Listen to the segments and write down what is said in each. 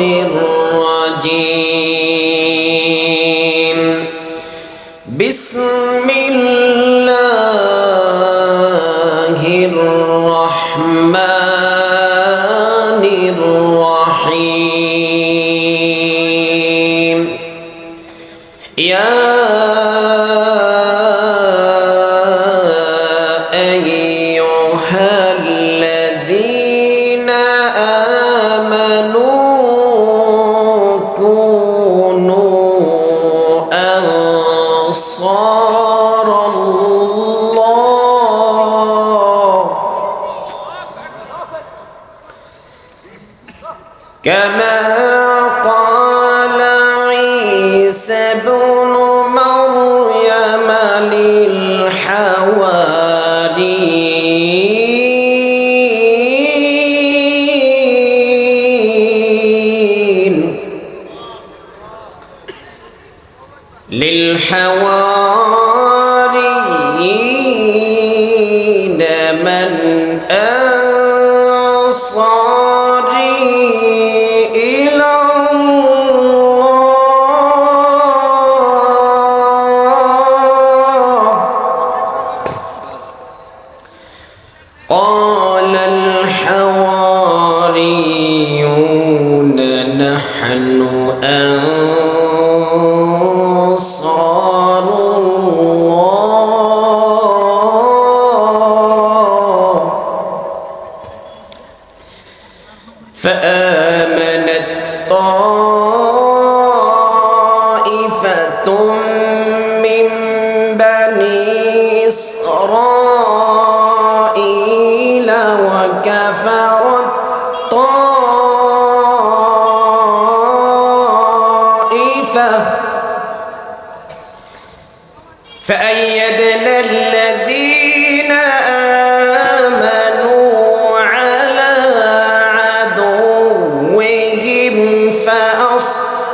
الرجيم أنصار الله. كما فآمنت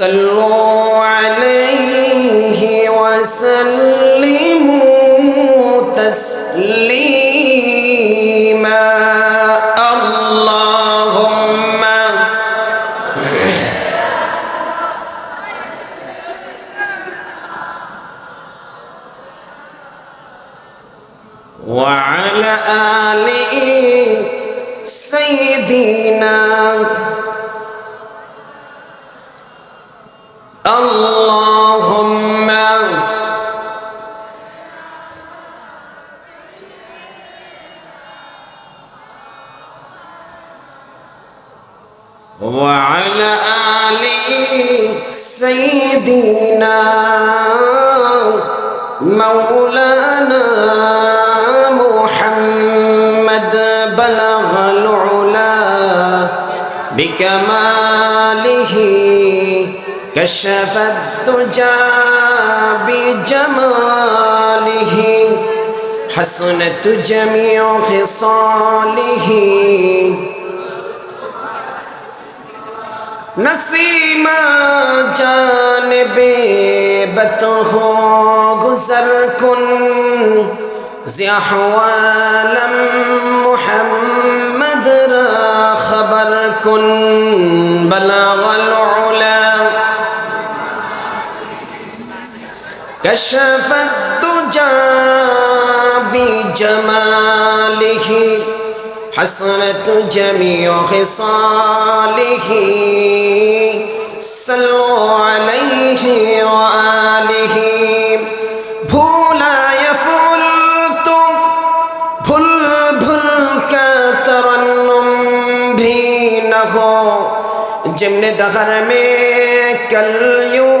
صلوا اللهم وعلى آل سيدنا مولانا محمد بلغ العلا بكماله كشف الدجى بجماله حسنت جميع خصاله. نسیما جانب بت ہو گزر کن زحوالم محمد را خبر کن بلغ كشف الدجى بجماله حسنة جميع خصاله صلوا عليه وآله بھولا يفول تم بھول بھول کا ترنم بھی نہ ہو جمن دہر میں کل یوں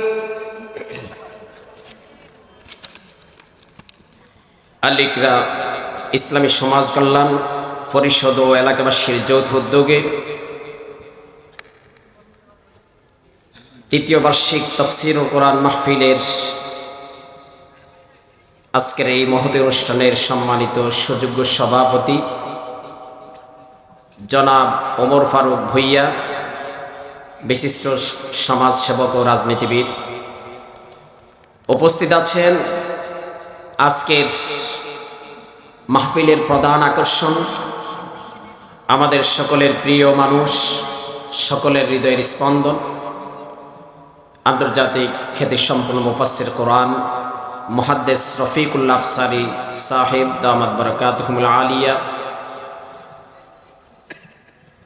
আলিকরা ইসলামী সমাজ কল্যাণ পরিষদ ও এলাকাবাসীর যৌথ উদ্যোগে তৃতীয় বার্ষিক তফসির ও কোরআন মাহফিলের আজকের এই মহতী অনুষ্ঠানের সম্মানিত সুযোগ্য সভাপতি জনাব ওমর ফারুক ভুইয়া, বিশিষ্ট সমাজসেবক ও রাজনীতিবিদ। উপস্থিত আছেন আজকের মাহফিলের প্রধান আকর্ষণ আমাদের সকলের প্রিয় মানুষ, সকলের হৃদয়ের স্পন্দন, আন্তর্জাতিক খ্যাতিসম্পন্ন মুফাসির কোরআন, মহাদ্দেস রফিকুল্লাহ আফসারি সাহেব দামাদ বরকাত আলিয়া।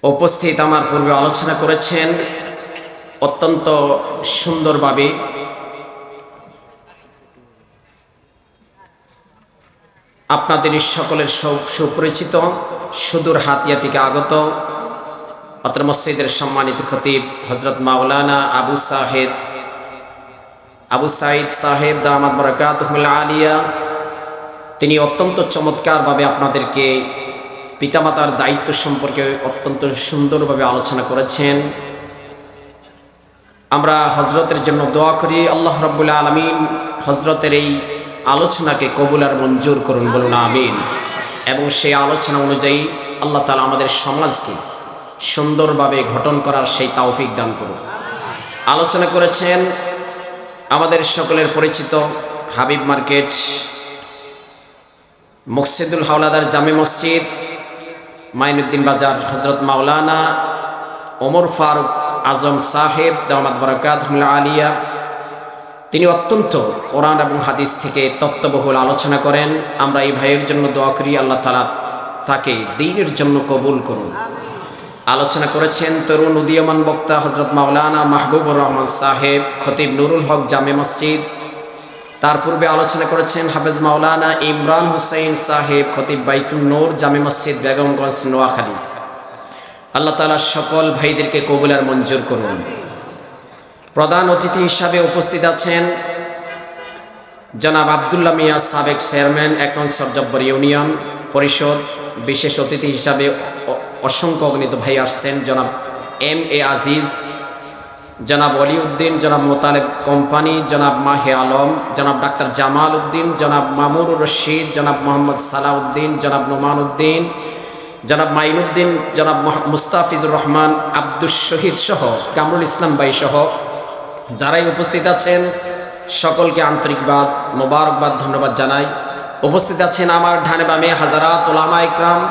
উপস্থিত আমার পূর্বে আলোচনা করেছেন অত্যন্ত সুন্দরভাবে আপনাদের সকলের সুপরিচিত সুদূর হাতিয়া থেকে আগত অত্র মসজিদের সম্মানিত খতিব হজরত মাওলানা আবু সাহেদ। আবু সাইদ সাহেব দামাদ বরকাত আলিয়া, তিনি অত্যন্ত চমৎকারভাবে আপনাদেরকে পিতামাতার দায়িত্ব সম্পর্কে অত্যন্ত সুন্দরভাবে আলোচনা করেছেন। আমরা হজরতের জন্য দোয়া করি, আল্লাহ রব্বুল্লা আলমিন হজরতের এই আলোচনাকে কবুল আর মঞ্জুর করুন বলুন, আমিন। এবং সেই আলোচনা অনুযায়ী আল্লাহ তালা আমাদের সমাজকে সুন্দরভাবে গঠন করার সেই তাওফিক দান করুন। আলোচনা করেছেন আমাদের সকলের পরিচিত হাবিব মার্কেট, মকসিদুল হাওলাদার জামে মসজিদ, মাইনুদ্দিন বাজার হজরত মাওলানা ওমর ফারুক আজম সাহেব দামাদ বরকাত আলিয়া তিনি অত্যন্ত কোরআন এবং হাদিস থেকে তত্ত্ববহুল আলোচনা করেন। আমরা এই ভাইয়ের জন্য দোয়া করি, আল্লাহ তালা তাকে দিনের জন্য কবুল করুন। আলোচনা করেছেন তরুণ উদীয়মান বক্তা হজরত মাওলানা মাহবুবুর রহমান সাহেব, খতিব নুরুল হক জামে মসজিদ। তার পূর্বে আলোচনা করেছেন হাফেজ মাওলানা ইমরান হুসাইন সাহেব, খতিব বাইতুল নূর জামে মসজিদ, বেগমগঞ্জ, নোয়াখালী। আল্লাহ তালা সকল ভাইদেরকে কবুলার মঞ্জুর করুন। প্রধান অতিথি হিসাবে উপস্থিত আছেন জনাব আবদুল্লাহ মিয়া সাবেক চেয়ারম্যান, এক নং সরজব্বর ইউনিয়ন পরিষদ। বিশেষ অতিথি হিসাবে অসংখ্য অগণিত ভাই আসছেন। জনাব এম এ আজিজ, জনাব অলিউদ্দিন জনাব মোতালেব কোম্পানি, জনাব মাহে আলম, জনাব ডাক্তার জামাল উদ্দিন, জনাব মামুর রশিদ, জনাব মোহাম্মদ সালাউদ্দিন, জনাব নোমান উদ্দিন, জনাব মাইনুদ্দিন, জনাব মুস্তাফিজুর রহমান, আব্দুস শহীদ সহ কামরুল ইসলাম বাই সহ যারাই উপস্থিত আছেন, সকলকে আন্তরিকবাদ মোবারকবাদ, ধন্যবাদ জানাই। উপস্থিত আছেন আমার ঢানে বামে হাজারাত ওলামা ইকরাম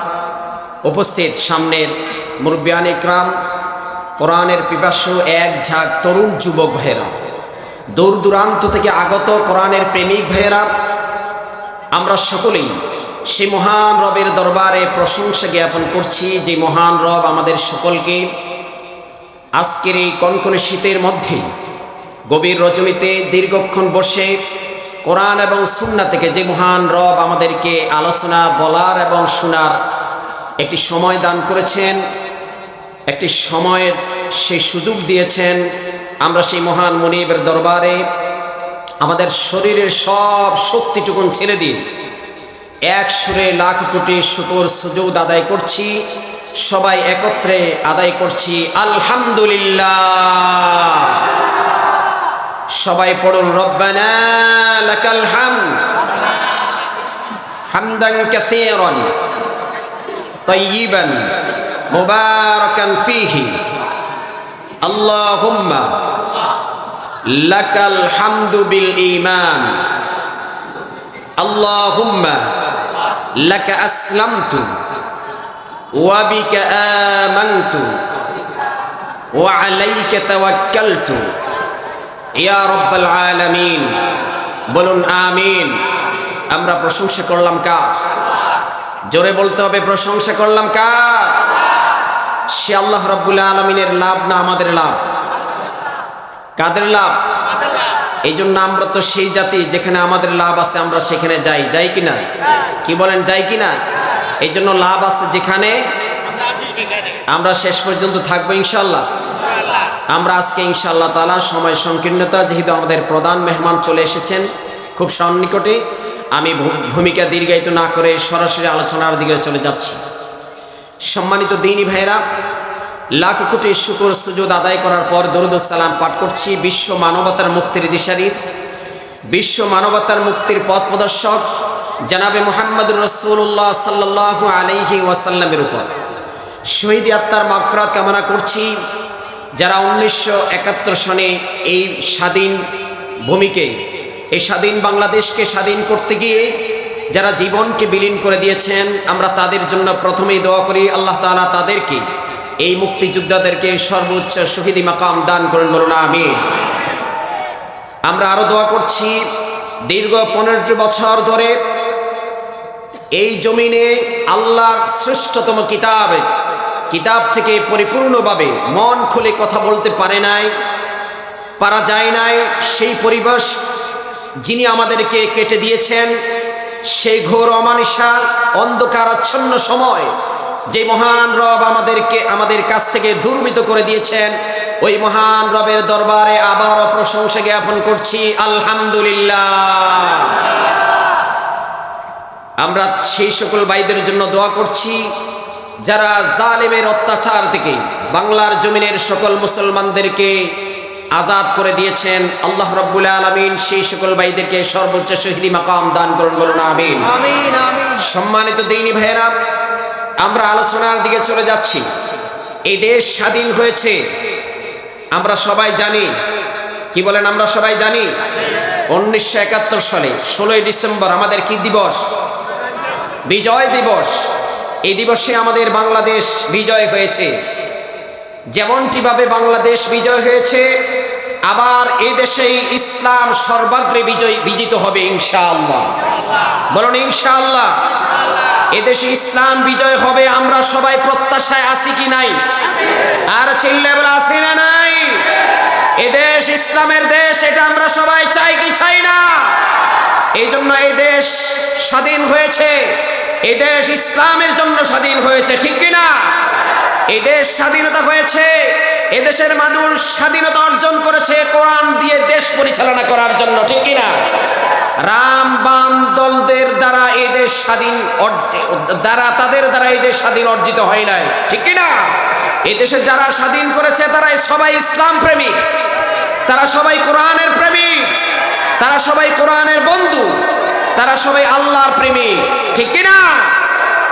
উপস্থিত সামনের মুরব্বিয়ান ইকরাম কোরআনের পিপাস্য এক ঝাঁক তরুণ যুবক ভাইয়েরা। দূর দূরান্ত থেকে আগত কোরআনের প্রেমিক ভাইয়েরা, আমরা সকলেই সে মহান রবের দরবারে প্রশংসা জ্ঞাপন করছি, যে মহান রব আমাদের সকলকে আজকের এই কনকনে শীতের মধ্যে গভীর রজনীতে দীর্ঘক্ষণ বসে কোরআন এবং সুন্না থেকে যে মহান রব আমাদেরকে আলোচনা, বলার এবং শোনার একটি সময় দান করেছেন, একটি সময়ের সেই সুযোগ দিয়েছেন, আমরা সেই মহান মনিবের দরবারে আমাদের শরীরের সব শক্তিটুকুন ছেড়ে দিয়ে এক সুরে লাখ কোটি শুকুর সুযোগ আদায় করছি, সবাই একত্রে আদায় করছি, আলহামদুলিল্লাহ। সবাই পড়ুন রব্বানা লাকাল হাম হামদান কাসীরান طيبا مباركا فيه اللهم لك الحمد بالإيمان اللهم لك أسلمت وبك آمنت وعليك توكلت ইয়া রব্বাল আলামিন। বলুন আমিন। আমরা প্রশংসা করলাম কা জোরে বলতে হবে, প্রশংসা করলাম কার? সে আল্লাহ রব্বুল আলমিনের লাভ না আমাদের লাভ? কাদের লাভ? এই জন্য আমরা তো সেই জাতি যেখানে আমাদের লাভ আছে, আমরা সেখানে যাই। যাই কিনা? কি বলেন, যাই কিনা? এই জন্য লাভ আছে যেখানে আমরা শেষ পর্যন্ত থাকব ইনশাল্লাহ আমরা আজকে ইনশাআল্লাহ তালা সময় সংকীর্ণতা, যেহেতু আমাদের প্রধান মেহমান চলে এসেছেন, খুব সন্নিকটে আমি ভূমিকা দীর্ঘায়িত না করে সরাসরি আলোচনার দিকে চলে যাচ্ছি। সম্মানিত দিনী ভাইরা লাখ কোটি শুকুর সুযোগ আদায় করার পর দরুদুসালাম পাঠ করছি বিশ্ব মানবতার মুক্তির দিশারির বিশ্ব মানবতার মুক্তির পথ প্রদর্শক জানাবে মোহাম্মদ রসুল্লাহ সাল্লাহ আলহি ওয়াসাল্লামের উপর। শহীদ আত্মার মাগফরাত কামনা করছি। যারা উনিশশো একাত্তর সনে এই স্বাধীন ভূমিকে, এই স্বাধীন বাংলাদেশকে স্বাধীন করতে গিয়ে যারা জীবনকে বিলীন করে দিয়েছেন, আমরা তাদের জন্য প্রথমেই দোয়া করি, আল্লাহ তাআলা তাদেরকে এই মুক্তিযোদ্ধাদেরকে সর্বোচ্চ শহীদি মাকাম দান করেন বলুন আমি আমরা আরও দোয়া করছি, দীর্ঘ পনেরোটি বছর ধরে এই জমিনে আল্লাহর শ্রেষ্ঠতম কিতাব কিতাব থেকে পরিপূর্ণভাবে মন খুলে কথা বলতে পারে নাই, পারা যায় নাই। সেই পরিবেশ যিনি আমাদেরকে কেটে দিয়েছেন, সেই ঘোর অমানিসা অন্ধকারাচ্ছন্ন সময়, যে মহান রব আমাদেরকে, আমাদের কাছ থেকে দুর্বৃত করে দিয়েছেন, ওই মহান রবের দরবারে আবারও প্রশংসা জ্ঞাপন করছি, আলহামদুলিল্লাহ। আমরা সেই সকল ভাইদের জন্য দোয়া করছি। যারা জালেমের অত্যাচার থেকে বাংলার জমিনের সকল মুসলমানদেরকে আজাদ করে দিয়েছেন আল্লাহ রব্বুল আলমিন সেই সকল ভাইদেরকে সর্বোচ্চ শহীদি মাকাম দান করুন বলুন আমিন। সম্মানিত দিনী ভাইয়েরা আমরা আলোচনার দিকে চলে যাচ্ছি। এই দেশ স্বাধীন হয়েছে। আমরা সবাই জানি। কি বলেন আমরা সবাই জানি? উনিশশো একাত্তর সালে ষোলোই ডিসেম্বর আমাদের কি দিবস? বিজয় দিবস। এই দিবসে আমাদের বাংলাদেশ বিজয় হয়েছে। যেমনটিভাবে বাংলাদেশ বিজয় হয়েছে, আবার এই দেশেই ইসলাম সর্বাগ্রে বিজয়, বিজিত হবে ইনশাআল্লাহ। বলুন ইনশাআল্লাহ এদেশে ইসলাম বিজয় হবে, আমরা সবাই প্রত্যাশায় আছি কি নাই? আর চিল্লেবল আছি না নাই? এদেশ ইসলামের দেশ, এটা আমরা সবাই চাই কি চাই না? এই জন্য এই দেশ স্বাধীন হয়েছে। এই দেশ ইসলামের জন্য স্বাধীন হয়েছে, ঠিক কি না এই দেশ স্বাধীনতা হয়েছে এদেশের মানুষ স্বাধীনতা অর্জন করেছে, কোরআন দিয়ে দেশ পরিচালনা করার জন্য, ঠিক কি না রাম বাম দলদের দ্বারা এই দেশ স্বাধীন দ্বারা, তাদের দ্বারা এই দেশ স্বাধীন অর্জিত হয় নাই, ঠিক কি না এই দেশে যারা স্বাধীন করেছে তারা সবাই ইসলাম প্রেমিক। তারা সবাই কোরআনের প্রেমিক। তারা সবাই কোরআনের বন্ধু। তারা সবাই আল্লাহর প্রেমিক ঠিক কিনা?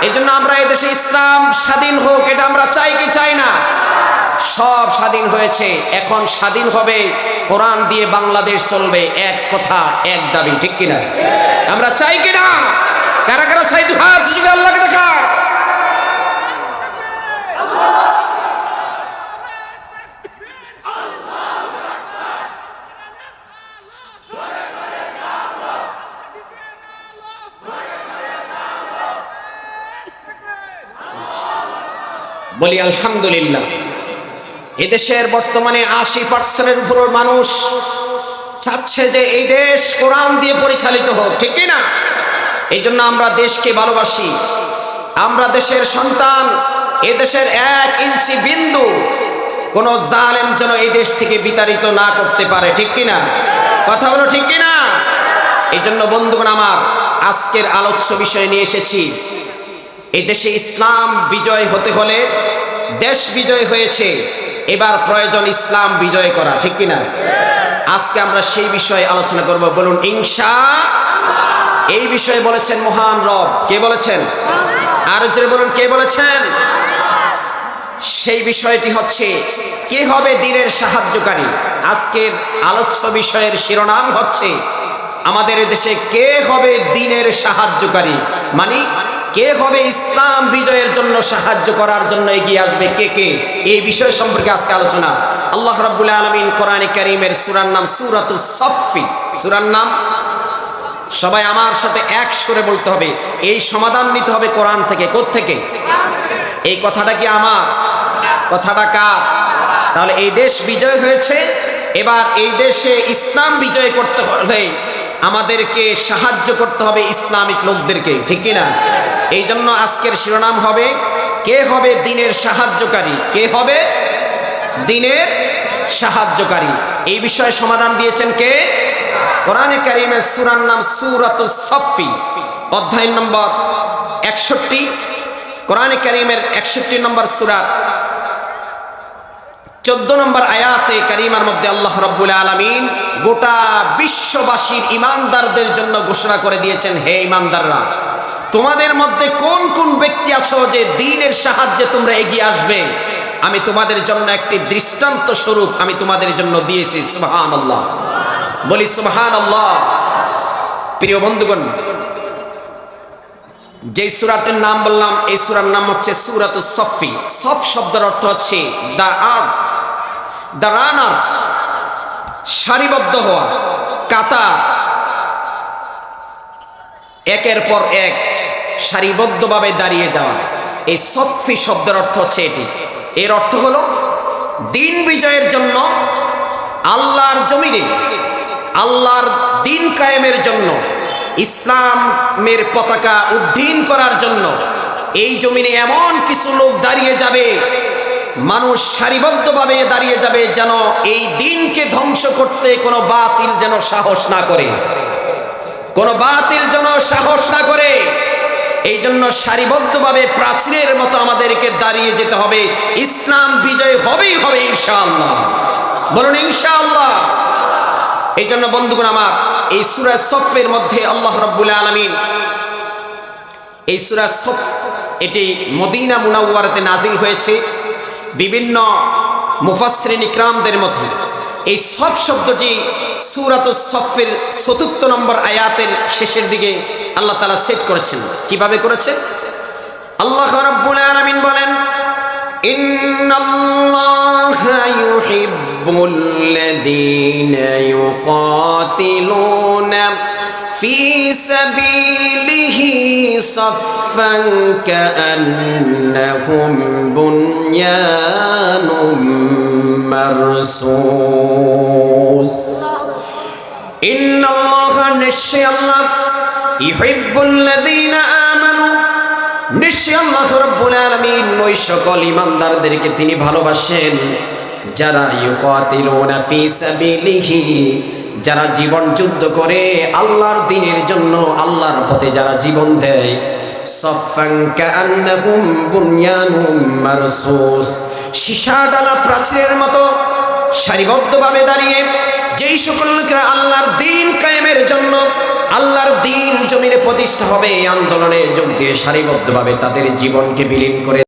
এই জন্য আমরা এদেশে ইসলাম স্বাধীন হোক, এটা আমরা চাই কি চাই না? সব স্বাধীন হয়েছে, এখন স্বাধীন হবে। কোরআন দিয়ে বাংলাদেশ চলবে, এক কথা, এক দাবি, ঠিক কিনা? আমরা চাই কিনা কারা কারা চাই? দু হাত আল্লাহকে দেখা বলি, আলহামদুলিল্লাহ, এদেশের বর্তমানে আশি পার্সেন্টের উপর মানুষ চাচ্ছে যে এই দেশ কোরআন দিয়ে পরিচালিত হোক, ঠিক না এই জন্য আমরা দেশকে ভালোবাসি। আমরা দেশের সন্তান এ দেশের এক ইঞ্চি বিন্দু কোন জালেম যেন এই দেশ থেকে বিতাড়িত না করতে পারে, ঠিক কি না কথা বলো, ঠিক কি না এই জন্য বন্ধুগণ আমার, আজকের আলোচ্য বিষয় নিয়ে এসেছি। এই দেশে ইসলাম বিজয় হতে হলে দেশ বিজয় হয়েছে, এবার প্রয়োজন ইসলাম বিজয় করা, ঠিক কিনা? আজকে আমরা সেই বিষয়ে আলোচনা করব, বলুন, ইনশা এই বিষয়ে বলেছেন মহান রব, কে বলেছেন? আর জোরে বলুন, কে বলেছেন? সেই বিষয়টি হচ্ছে, কে হবে দিনের সাহায্যকারী? আজকের আলোচ্য বিষয়ের শিরোনাম হচ্ছে, আমাদের দেশে কে হবে দিনের সাহায্যকারী? মানে কে হবে ইসলাম বিজয়ের জন্য সাহায্য করার জন্য এগিয়ে আসবে? কে কে? এই বিষয় সম্পর্কে আজকে আলোচনা। আল্লাহ রাব্বুল আলামিন কোরআনে কারীমের সূরার নাম সূরাতুস সূরার নাম? সবাই আমার সাথে এক সুরে বলতে হবে। এই সমাধান নিতে হবে কোরআন থেকে। থেকে এই কথাটা কি আমার? কথাটা কার? তাহলে এই দেশ বিজয় হয়েছে, এবার এই দেশে ইসলাম বিজয় করতে হলে আমাদেরকে সাহায্য করতে হবে ইসলামিক লোকদেরকে। ঠিক কিনা? এই জন্য আজকের শিরোনাম হবে, কে হবে দিনের সাহায্যকারী? কে হবে দিনের সাহায্যকারী? এই বিষয়ে সমাধান দিয়েছেন কে? কোরআনে কারিমের সুরার নাম সুরাত সফি অধ্যায় নম্বর একষট্টি। কোরআনে কারিমের একষট্টি নম্বর সুরাত চোদ্দ নম্বর আয়াতে কারিমার মধ্যে আল্লাহ রব্বুল আলমিন গোটা বিশ্ববাসীর ইমানদারদের জন্য ঘোষণা করে দিয়েছেন, হে ইমানদাররা তোমাদের মধ্যে কোন কোন ব্যক্তি আছো যে দিনের সাহায্যে তোমরা এগিয়ে আসবে? আমি তোমাদের জন্য একটি দৃষ্টান্ত স্বরূপ আমি তোমাদের জন্য দিয়েছি সুবহান আল্লাহ বলি সুবহান আল্লাহ প্রিয় বন্ধুগণ যে সুরাটির নাম বললাম, এই সুরার নাম হচ্ছে সুরাত সফি সফ শব্দের অর্থ হচ্ছে দা আর দা রানার সারিবদ্ধ হওয়া কাতার একের পর এক। সারিবদ্ধভাবে দাঁড়িয়ে যাওয়া। এই সফি শব্দের অর্থ হচ্ছে এটি। এর অর্থ হলো, দিন বিজয়ের জন্য, আল্লাহর জমিনে, আল্লাহর দিন কায়েমের জন্য, ইসলামের পতাকা উড্ডীন করার জন্য, এই জমিনে এমন কিছু লোক দাঁড়িয়ে যাবে, মানুষ সারিবদ্ধভাবে দাঁড়িয়ে যাবে যেন এই দিনকে ধ্বংস করতে কোনো বাতিল যেন সাহস না করে। কোনো বাতিল যেন সাহস না করে। এই জন্য সারিবদ্ধভাবে প্রাচীরের মতো আমাদেরকে দাঁড়িয়ে যেতে হবে। ইসলাম বিজয় হবেই হবে, ইনশাআল্লাহ। বলুন, ইনশাআল্লাহ। এই জন্য বন্ধুগণ আমার, এই সুরা সফের মধ্যে আল্লাহ রব্বুল আলমিন এই সুরা সফ এটি মদিনা মুনাওয়ারাতে নাজিল হয়েছে। বিভিন্ন মুফাসরিন ইকরামদের মধ্যে। এই সব শব্দটি সুরাত সফের চতুর্থ নম্বর আয়াতের শেষের দিকে আল্লাহ তালা সেট করেছেন। কীভাবে করেছেন? আল্লাহ রাব্বুল আলামিন বলেন, ইন্নাল্লাহা মারসুস সকল ইমানদারদেরকে তিনি ভালোবাসেন। যারা যারা জীবন যুদ্ধ করে আল্লাহর দিনের জন্য আল্লাহর পথে যারা জীবন দেয়। সফান সীসা ডালা প্রাচীরের মতো সারিবদ্ধভাবে দাঁড়িয়ে যেই সকল লোকেরা আল্লাহর দিন কায়েমের জন্য আল্লাহর দিন জমিনে প্রতিষ্ঠা হবে এই আন্দোলনে যোগ দিয়ে সারিবদ্ধভাবে তাদের জীবনকে বিলীন করে